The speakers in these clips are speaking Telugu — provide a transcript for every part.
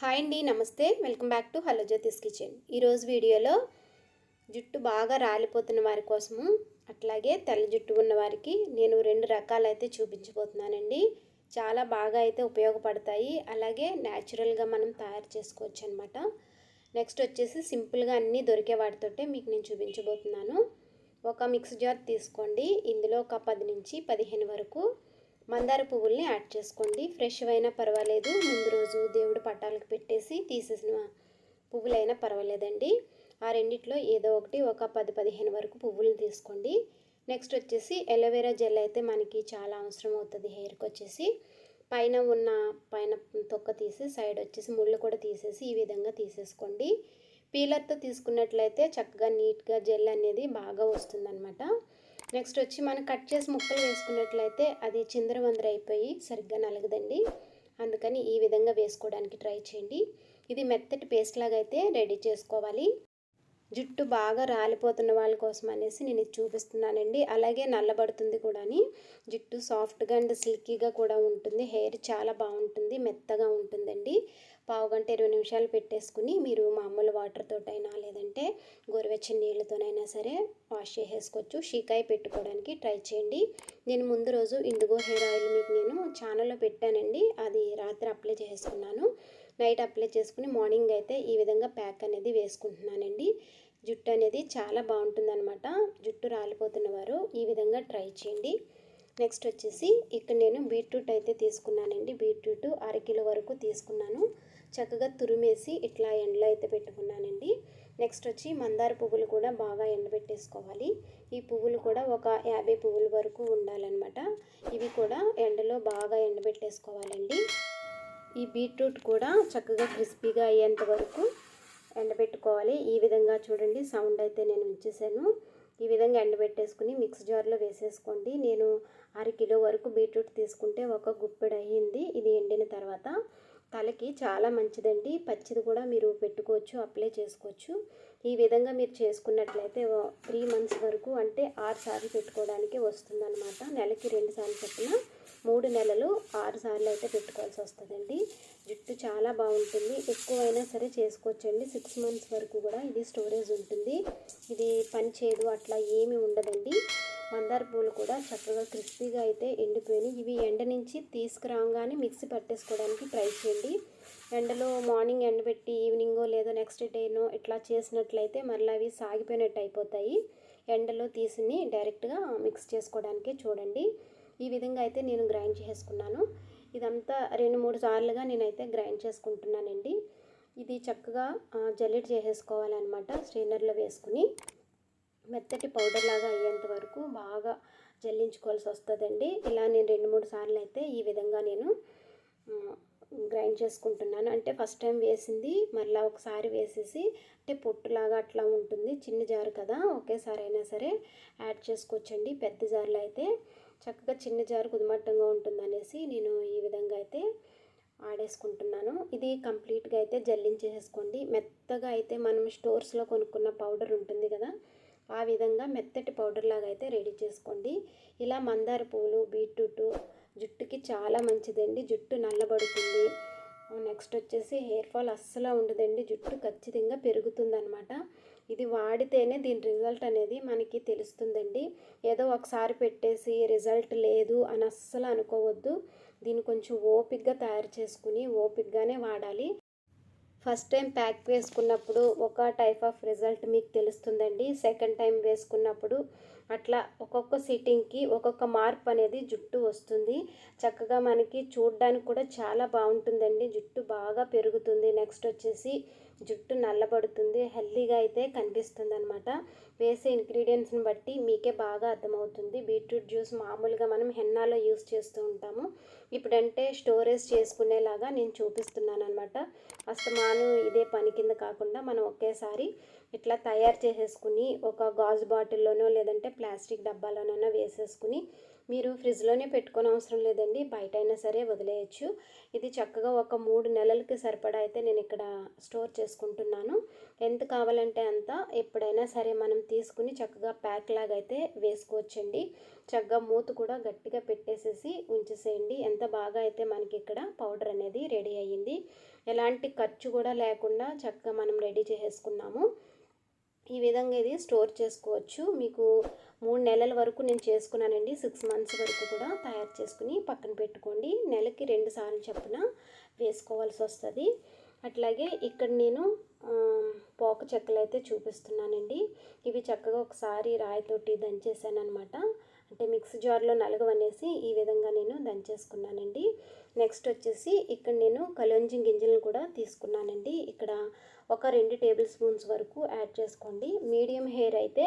హాయ్ అండి నమస్తే. Welcome back to hello Jyothi's kitchen. ఈరోజు వీడియోలో జుట్టు బాగా రాలిపోతున్న వారి కోసము అట్లాగే తెల్ల జుట్టు ఉన్న వారికి నేను రెండు రకాలైతే చూపించబోతున్నానండి. చాలా బాగా అయితే ఉపయోగపడతాయి. అలాగే న్యాచురల్గా మనం తయారు చేసుకోవచ్చు అనమాట నెక్స్ట్ వచ్చేసి సింపుల్గా అన్నీ దొరికే వాటితోటే మీకు నేను చూపించబోతున్నాను. ఒక మిక్స్ జార్ తీసుకోండి. ఇందులో ఒక పది నుంచి పదిహేను వరకు మందార పువ్వుల్ని యాడ్ చేసుకోండి. ఫ్రెష్ అయినా పర్వాలేదు. ముందు రోజు దేవుడు పట్టాలకు పెట్టేసి తీసేసిన పువ్వులైనా పర్వాలేదండి. ఆ రెండిట్లో ఏదో ఒకటి ఒక పది పదిహేను వరకు పువ్వులను తీసుకోండి. నెక్స్ట్ వచ్చేసి ఎలోవేరా జెల్ అయితే మనకి చాలా అవసరం అవుతుంది హెయిర్కి వచ్చేసి. పైన ఉన్న పైన తొక్క తీసి సైడ్ వచ్చేసి ముళ్ళు కూడా తీసేసి ఈ విధంగా తీసేసుకోండి. పీలర్తో తీసుకున్నట్లయితే చక్కగా నీట్గా జెల్ అనేది బాగా వస్తుందన్నమాట. నెక్స్ట్ వచ్చి మనం కట్ చేసి ముక్కలు వేసుకున్నట్లయితే అది చిందరవందర అయిపోయి సరిగ్గా నలగదండి. అందుకని ఈ విధంగా వేసుకోవడానికి ట్రై చేయండి. ఇది మెత్తటి పేస్ట్ లాగా అయితే రెడీ చేసుకోవాలి. జుట్టు బాగా రాలిపోతున్న వాళ్ళ కోసం అనేసి నేను ఇది చూపిస్తున్నానండి. అలాగే నల్లబడుతుంది కూడాని. జుట్టు సాఫ్ట్గా అండ్ సిల్కీగా కూడా ఉంటుంది. హెయిర్ చాలా బాగుంటుంది. మెత్తగా ఉంటుందండి. పావు గంట ఇరవై నిమిషాలు పెట్టేసుకుని మీరు మామూలు వాటర్తోటైనా లేదంటే గోరువెచ్చని నీళ్ళతోనైనా సరే వాష్ చేసేసుకోవచ్చు. షీకాయ పెట్టుకోవడానికి ట్రై చేయండి. నేను ముందు రోజు ఇండిగో హెయిర్ ఆయిల్ మీకు నేను ఛానల్లో పెట్టానండి. అది రాత్రి అప్లై చేసుకున్నాను నైట్ అప్లై చేసుకుని మార్నింగ్ అయితే ఈ విధంగా ప్యాక్ అనేది వేసుకుంటున్నానండి. జుట్టు అనేది చాలా బాగుంటుందన్నమాట. జుట్టు రాలిపోతున్న వారు ఈ విధంగా ట్రై చేయండి. నెక్స్ట్ వచ్చేసి ఇక్కడ నేను బీట్రూట్ అయితే తీసుకున్నానండి. బీట్రూట్ అరకిలో వరకు తీసుకున్నాను. చక్కగా తురిమేసి ఇట్లా ఎండలో అయితే పెట్టుకున్నానండి. నెక్స్ట్ వచ్చి మందార పువ్వులు కూడా బాగా ఎండబెట్టేసుకోవాలి. ఈ పువ్వులు కూడా ఒక యాభై పువ్వుల వరకు ఉండాలన్నమాట. ఇవి కూడా ఎండలో బాగా ఎండబెట్టేసుకోవాలండి. ఈ బీట్రూట్ కూడా చక్కగా క్రిస్పీగా అయ్యేంత వరకు ఎండబెట్టుకోవాలి. ఈ విధంగా చూడండి సౌండ్ అయితే నేను ఉంచేసాను ఈ విధంగా ఎండబెట్టేసుకుని మిక్స్ జార్లో వేసేసుకోండి. నేను అర కిలో వరకు బీట్రూట్ తీసుకుంటే ఒక గుప్పెడు అయ్యింది. ఇది ఎండిన తర్వాత తలకి చాలా మంచిదండి. పచ్చిది కూడా మీరు పెట్టుకోవచ్చు అప్లై చేసుకోవచ్చు. ఈ విధంగా మీరు చేసుకున్నట్లయితే త్రీ మంత్స్ వరకు అంటే ఆరు సార్లు పెట్టుకోవడానికి వస్తుందన్నమాట. నెలకి రెండు సార్లు చెప్పిన మూడు నెలలు ఆరు సార్లు అయితే పెట్టుకోవాల్సి వస్తుందండి. జుట్టు చాలా బాగుంటుంది. ఎక్కువైనా సరే చేసుకోవచ్చండి. సిక్స్ మంత్స్ వరకు కూడా ఇది స్టోరేజ్ ఉంటుంది. ఇది పని చేయదు అట్లా ఏమి ఉండదండి. మందార పూలు కూడా చక్కగా క్రిస్పీగా అయితే ఎండిపోయినాయి. ఇవి ఎండ నుంచి తీసుకురాగానే మిక్సీ పట్టేసుకోవడానికి ట్రై చేయండి. ఎండలో మార్నింగ్ ఎండబెట్టి ఈవినింగో లేదో నెక్స్ట్ డేనో ఇట్లా చేసినట్లయితే మళ్ళీ అవి సాగిపోయినట్టు అయిపోతాయి. ఎండలో తీసిని డైరెక్ట్గా మిక్స్ చేసుకోవడానికే చూడండి. ఈ విధంగా అయితే నేను గ్రైండ్ చేసుకున్నాను. ఇదంతా రెండు మూడు సార్లుగా నేనైతే గ్రైండ్ చేసుకుంటున్నానండి. ఇది చక్కగా జల్లెట్ చేసేసుకోవాలన్నమాట స్ట్రైనర్లో వేసుకుని. మెత్తటి పౌడర్ లాగా అయ్యేంత వరకు బాగా జల్లించుకోవాల్సి వస్తుందండి. ఇలా నేను రెండు మూడు సార్లు అయితే ఈ విధంగా నేను గ్రైండ్ చేసుకుంటున్నాను. అంటే ఫస్ట్ టైం వేసింది మళ్ళీ ఒకసారి వేసేసి అంటే పొట్టులాగా అట్లా ఉంటుంది చిన్న జారు కదా ఒకేసారి అయినా సరే యాడ్ చేసుకోవచ్చండి పెద్ద జార్లో అయితే. చక్కగా చిన్న జారు కుదుమట్టంగా ఉంటుందనేసి నేను ఈ విధంగా అయితే ఆడేసుకుంటున్నాను. ఇది కంప్లీట్గా అయితే జల్లించేసుకోండి మెత్తగా అయితే మనం స్టోర్స్లో కొనుక్కున్న పౌడర్ ఉంటుంది కదా ఆ విధంగా మెత్తటి పౌడర్ లాగా అయితే రెడీ చేసుకోండి. ఇలా మందార పువ్వులు బీట్రూట్ జుట్టుకి చాలా మంచిదండి జుట్టు నల్లబడుతుంది. నెక్స్ట్ వచ్చేసి హెయిర్ ఫాల్ అస్సలు ఉండదండి జుట్టు ఖచ్చితంగా పెరుగుతుందనమాట ఇది వాడితేనే దీని రిజల్ట్ అనేది మనకి తెలుస్తుందండి. ఏదో ఒకసారి పెట్టేసి రిజల్ట్ లేదు అని అస్సలు అనుకోవద్దు. దీన్ని కొంచెం ఓపిక్గా తయారు చేసుకుని ఓపిక్గానే వాడాలి. ఫస్ట్ టైం ప్యాక్ వేసుకున్నప్పుడు ఒక టైప్ ఆఫ్ రిజల్ట్ మీకు తెలుస్తుందండి. సెకండ్ టైం వేసుకున్నప్పుడు అట్లా ఒక్కొక్క సిట్టింగ్కి ఒక్కొక్క మార్పు అనేది జుట్టు వస్తుంది. చక్కగా మనకి చూడడానికి కూడా చాలా బాగుంటుందండి. జుట్టు బాగా పెరుగుతుంది. నెక్స్ట్ వచ్చేసి జుట్టు నల్లబడుతుంది. హెల్తీగా అయితే కనిపిస్తుంది అనమాట వేసే ఇంగ్రీడియంట్స్ని బట్టి మీకే బాగా అర్థమవుతుంది. బీట్రూట్ జ్యూస్ మామూలుగా మనం హెన్నాలో యూస్ చేస్తూ ఉంటాము. ఇప్పుడంటే స్టోరేజ్ చేసుకునేలాగా నేను చూపిస్తున్నాను అనమాట అస్తమాను ఇదే పని కింద కాకుండా మనం ఒకేసారి ఇట్లా తయారు చేసేసుకుని ఒక గాజు బాటిల్లోనో లేదంటే ప్లాస్టిక్ డబ్బాలోనైనా వేసేసుకుని మీరు ఫ్రిడ్జ్లోనే పెట్టుకోని అవసరం లేదండి. బయట అయినా సరే వదిలేయచ్చు. ఇది చక్కగా ఒక మూడు నెలలకి సరిపడా అయితే నేను ఇక్కడ స్టోర్ చేసుకుంటున్నాను. ఎంత కావాలంటే అంత ఎప్పుడైనా సరే మనం తీసుకుని చక్కగా ప్యాక్ లాగా అయితే వేసుకోవచ్చండి. చక్కగా మూత కూడా గట్టిగా పెట్టేసేసి ఉంచేసేయండి. ఎంత బాగా అయితే మనకి ఇక్కడ పౌడర్ అనేది రెడీ అయ్యింది. ఎలాంటి ఖర్చు కూడా లేకుండా చక్కగా మనం రెడీ చేసేసుకున్నాము. ఈ విధంగా ఇది స్టోర్ చేసుకోవచ్చు. మీకు మూడు నెలల వరకు నేను చేసుకున్నానండి. సిక్స్ మంత్స్ వరకు కూడా తయారు చేసుకుని పక్కన పెట్టుకోండి. నెలకి రెండు సార్లు చొప్పున వేసుకోవాల్సి వస్తుంది. అట్లాగే ఇక్కడ నేను పోక చెక్కలు అయితే చూపిస్తున్నానండి. ఇవి చక్కగా ఒకసారి రాయితోటి దంచేసాను అనమాట అంటే మిక్సీ జార్లో నలగవనేసి ఈ విధంగా నేను దంచేసుకున్నానండి. నెక్స్ట్ వచ్చేసి ఇక్కడ నేను కలోంజి గింజలను కూడా తీసుకున్నానండి. ఇక్కడ ఒక రెండు టేబుల్ స్పూన్స్ వరకు యాడ్ చేసుకోండి. మీడియం హెయిర్ అయితే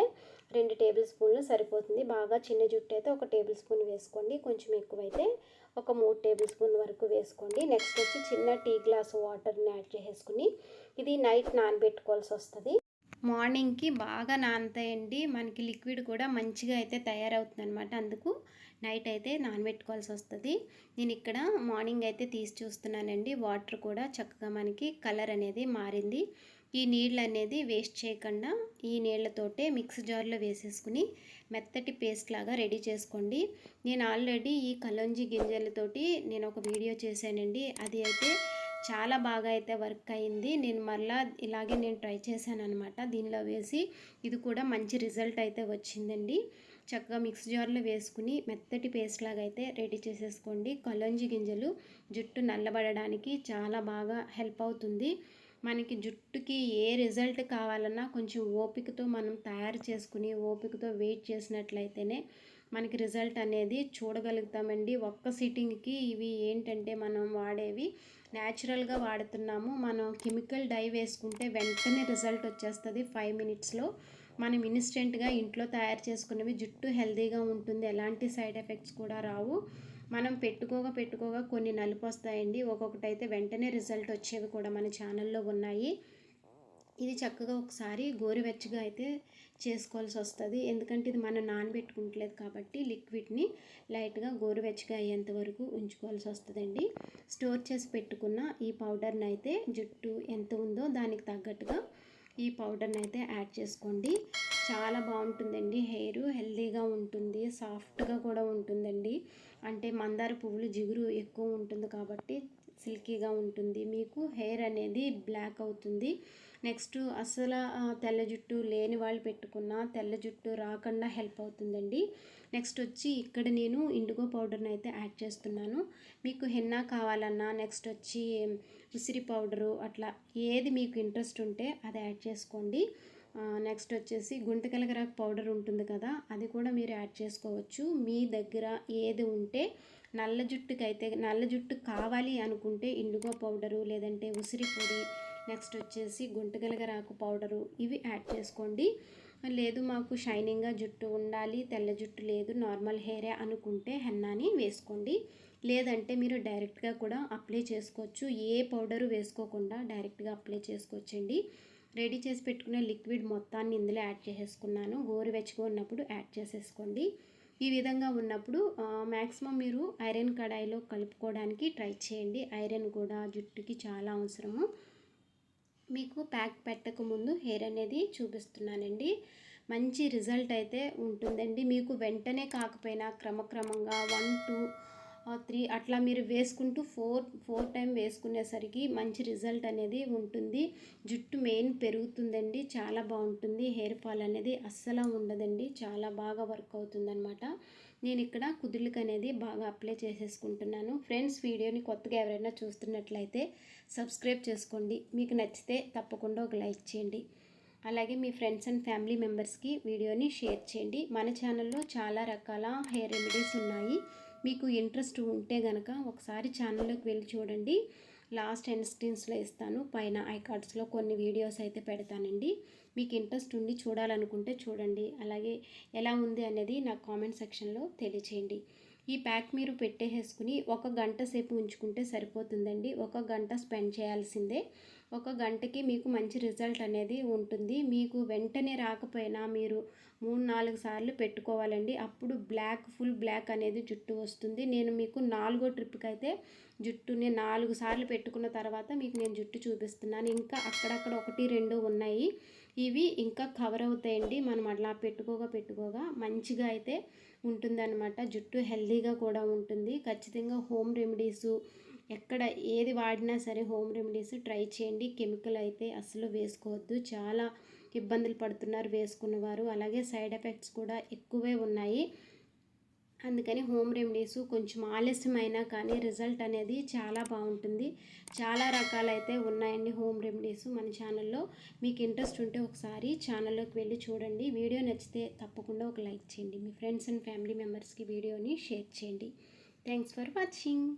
రెండు టేబుల్ స్పూన్లు సరిపోతుంది. బాగా చిన్న జుట్టు అయితే ఒక టేబుల్ స్పూన్ వేసుకోండి. కొంచెం ఎక్కువైతే ఒక మూడు టేబుల్ స్పూన్ వరకు వేసుకోండి. నెక్స్ట్ వచ్చి చిన్న టీ గ్లాస్ వాటర్ని యాడ్ చేసుకుని ఇది నైట్ నానబెట్టుకోవాల్సి వస్తుంది. మార్నింగ్కి బాగా నానతాయండి. మనకి లిక్విడ్ కూడా మంచిగా అయితే తయారవుతుంది అనమాట అందుకు నైట్ అయితే నానబెట్టుకోవాల్సి వస్తుంది. నేను ఇక్కడ మార్నింగ్ అయితే తీసి చూస్తున్నానండి. వాటర్ కూడా చక్కగా మనకి కలర్ అనేది మారింది. ఈ నీళ్ళు అనేది వేస్ట్ చేయకుండా ఈ నీళ్ళతోటే మిక్స్ జార్లో వేసేసుకుని మెత్తటి పేస్ట్ లాగా రెడీ చేసుకోండి. నేను ఆల్రెడీ ఈ కలంజీ గింజలతోటి నేను ఒక వీడియో చేశానండి. అది అయితే చాలా బాగా అయితే వర్క్ అయింది. నేను మళ్ళా ఇలాగే నేను ట్రై చేశాను అనమాట దీనిలో వేసి ఇది కూడా మంచి రిజల్ట్ అయితే వచ్చిందండి. చక్కగా మిక్స్ జార్లో వేసుకుని మెత్తటి పేస్ట్ లాగా అయితే రెడీ చేసేసుకోండి. కలంజి గింజలు జుట్టు నల్లబడడానికి చాలా బాగా హెల్ప్ అవుతుంది. మనకి జుట్టుకి ఏ రిజల్ట్ కావాలన్నా కొంచెం ఓపికతో మనం తయారు చేసుకుని ఓపికతో వెయిట్ చేసినట్లయితేనే మనకి రిజల్ట్ అనేది చూడగలుగుతామండి. ఒక్క సిట్టింగ్కి ఇవి ఏంటంటే మనం వాడేవి న్యాచురల్గా వాడుతున్నాము. మనం కెమికల్ డై వేసుకుంటే వెంటనే రిజల్ట్ వచ్చేస్తుంది ఫైవ్ మినిట్స్లో. మనం ఇన్స్టెంట్గా ఇంట్లో తయారు చేసుకునేవి జుట్టు హెల్దీగా ఉంటుంది. ఎలాంటి సైడ్ ఎఫెక్ట్స్ కూడా రావు. మనం పెట్టుకోగా పెట్టుకోగా కొన్ని నలుపు వస్తాయండి ఒక్కొక్కటైతే వెంటనే రిజల్ట్ వచ్చేవి కూడా మన ఛానల్లో ఉన్నాయి. ఇది చక్కగా ఒకసారి గోరువెచ్చగా అయితే చేసుకోవాల్సి వస్తుంది ఎందుకంటే ఇది మనం నానబెట్టుకుంటలేదు కాబట్టి లిక్విడ్ని లైట్గా గోరువెచ్చగా అయ్యేంత వరకు ఉంచుకోవాల్సి వస్తుందండి స్టోర్ చేసి పెట్టుకున్న ఈ పౌడర్ని అయితే జుట్టు ఎంత ఉందో దానికి తగ్గట్టుగా ఈ పౌడర్ని అయితే యాడ్ చేసుకోండి. చాలా బాగుంటుందండి హెయిర్. హెల్దీగా ఉంటుంది. సాఫ్ట్గా కూడా ఉంటుందండి. అంటే మందార పువ్వులు జిగురు ఎక్కువ ఉంటుంది కాబట్టి సిల్కీగా ఉంటుంది. మీకు హెయిర్ అనేది బ్లాక్ అవుతుంది. నెక్స్ట్ అసలు తెల్ల జుట్టు లేని వాళ్ళు పెట్టుకున్న తెల్ల జుట్టు రాకుండా హెల్ప్ అవుతుందండి. నెక్స్ట్ వచ్చి ఇక్కడ నేను ఇండిగో పౌడర్ని అయితే యాడ్ చేస్తున్నాను. మీకు హెన్నా కావాలన్నా నెక్స్ట్ వచ్చి ఉసిరి పౌడరు అట్లా ఏది మీకు ఇంట్రెస్ట్ ఉంటే అది యాడ్ చేసుకోండి. నెక్స్ట్ వచ్చేసి గుంటకలగరాకు పౌడర్ ఉంటుంది కదా అది కూడా మీరు యాడ్ చేసుకోవచ్చు. మీ దగ్గర ఏది ఉంటే నల్ల జుట్టుకైతే నల్ల జుట్టు కావాలి అనుకుంటే ఇండుగో పౌడరు లేదంటే ఉసిరి పొడి నెక్స్ట్ వచ్చేసి గుంటగలగరాకు పౌడరు ఇవి యాడ్ చేసుకోండి. లేదు మాకు షైనింగ్గా జుట్టు ఉండాలి తెల్ల జుట్టు లేదు నార్మల్ హెయిరే అనుకుంటే హెన్నాని వేసుకోండి. లేదంటే మీరు డైరెక్ట్గా కూడా అప్లై చేసుకోవచ్చు. ఏ పౌడరు వేసుకోకుండా డైరెక్ట్గా అప్లై చేసుకోవచ్చండి. రెడీ చేసి పెట్టుకునే లిక్విడ్ మొత్తాన్ని ఇందులో యాడ్ చేసేసుకున్నాను. గోరువెచ్చగా ఉన్నప్పుడు యాడ్ చేసేసుకోండి. ఈ విధంగా ఉన్నప్పుడు మ్యాక్సిమం మీరు ఐరన్ కడాయిలో కలుపుకోవడానికి ట్రై చేయండి. ఐరన్ కూడా జుట్టుకి చాలా అవసరము. మీకు ప్యాక్ పెట్టక ముందు హెయిర్ అనేది చూపిస్తున్నానండి. మంచి రిజల్ట్ అయితే ఉంటుందండి. మీకు వెంటనే కాకపోయినా క్రమక్రమంగా వన్ టూ త్రీ అట్లా మీరు వేసుకుంటూ ఫోర్ ఫోర్ టైం వేసుకునేసరికి మంచి రిజల్ట్ అనేది ఉంటుంది. జుట్టు మెయిన్ పెరుగుతుందండి చాలా బాగుంటుంది. హెయిర్ ఫాల్ అనేది అస్సలు ఉండదండి చాలా బాగా వర్క్ అవుతుందనమాట నేను ఇక్కడ కుదుళ్ళకి అనేది బాగా అప్లై చేసేసుకుంటున్నాను. ఫ్రెండ్స్ వీడియోని కొత్తగా ఎవరైనా చూస్తున్నట్లయితే సబ్స్క్రైబ్ చేసుకోండి. మీకు నచ్చితే తప్పకుండా ఒక లైక్ చేయండి. అలాగే మీ ఫ్రెండ్స్ అండ్ ఫ్యామిలీ మెంబర్స్కి వీడియోని షేర్ చేయండి. మన ఛానల్లో చాలా రకాల హెయిర్ రెమెడీస్ ఉన్నాయి. మీకు ఇంట్రెస్ట్ ఉంటే కనుక ఒకసారి ఛానల్లోకి వెళ్ళి చూడండి. లాస్ట్ ఎండ్ స్క్రీన్స్లో ఇస్తాను. పైన ఐ కార్డ్స్లో కొన్ని వీడియోస్ అయితే పెడతానండి. మీకు ఇంట్రెస్ట్ ఉండి చూడాలనుకుంటే చూడండి. అలాగే ఎలా ఉంది అనేది నాకు కామెంట్ సెక్షన్లో తెలియచేయండి. ఈ ప్యాక్ మీరు పెట్టేసుకుని ఒక గంట సేపు ఉంచుకుంటే సరిపోతుందండి. ఒక గంట స్పెండ్ చేయాల్సిందే. ఒక గంటకి మీకు మంచి రిజల్ట్ అనేది ఉంటుంది. మీకు వెంటనే రాకపోయినా మీరు మూడు నాలుగు సార్లు పెట్టుకోవాలండి. అప్పుడు బ్లాక్ ఫుల్ బ్లాక్ అనేది జుట్టు వస్తుంది. నేను మీకు నాలుగో ట్రిప్కి అయితే జుట్టుని నాలుగు సార్లు పెట్టుకున్న తర్వాత మీకు నేను జుట్టు చూపిస్తున్నాను. ఇంకా అక్కడక్కడ ఒకటి రెండు ఉన్నాయి. ఇవి ఇంకా కవర్ అవుతాయండి. మనం అట్లా పెట్టుకోగా పెట్టుకోగా మంచిగా అయితే ఉంటుందన్నమాట. జుట్టు హెల్దీగా కూడా ఉంటుంది. ఖచ్చితంగా హోమ్ రెమెడీస్ ఎక్కడ ఏది వాడినా సరే హోమ్ రెమెడీస్ ట్రై చేయండి. కెమికల్ అయితే అసలు వేసుకోవద్దు. చాలా ఇబ్బందులు పడుతున్నారు వేసుకున్నవారు. అలాగే సైడ్ ఎఫెక్ట్స్ కూడా ఎక్కువే ఉన్నాయి. అందుకని హోమ్ రెమెడీస్ కొంచెం ఆలస్యమైనా కానీ రిజల్ట్ అనేది చాలా బాగుంటుంది. చాలా రకాలైతే ఉన్నాయండి హోమ్ రెమెడీస్ మన ఛానల్లో. మీకు ఇంట్రెస్ట్ ఉంటే ఒకసారి ఛానల్లోకి వెళ్ళి చూడండి. వీడియో నచ్చితే తప్పకుండా ఒక లైక్ చేయండి. మీ ఫ్రెండ్స్ అండ్ ఫ్యామిలీ మెంబర్స్కి వీడియోని షేర్ చేయండి. Thanks for watching.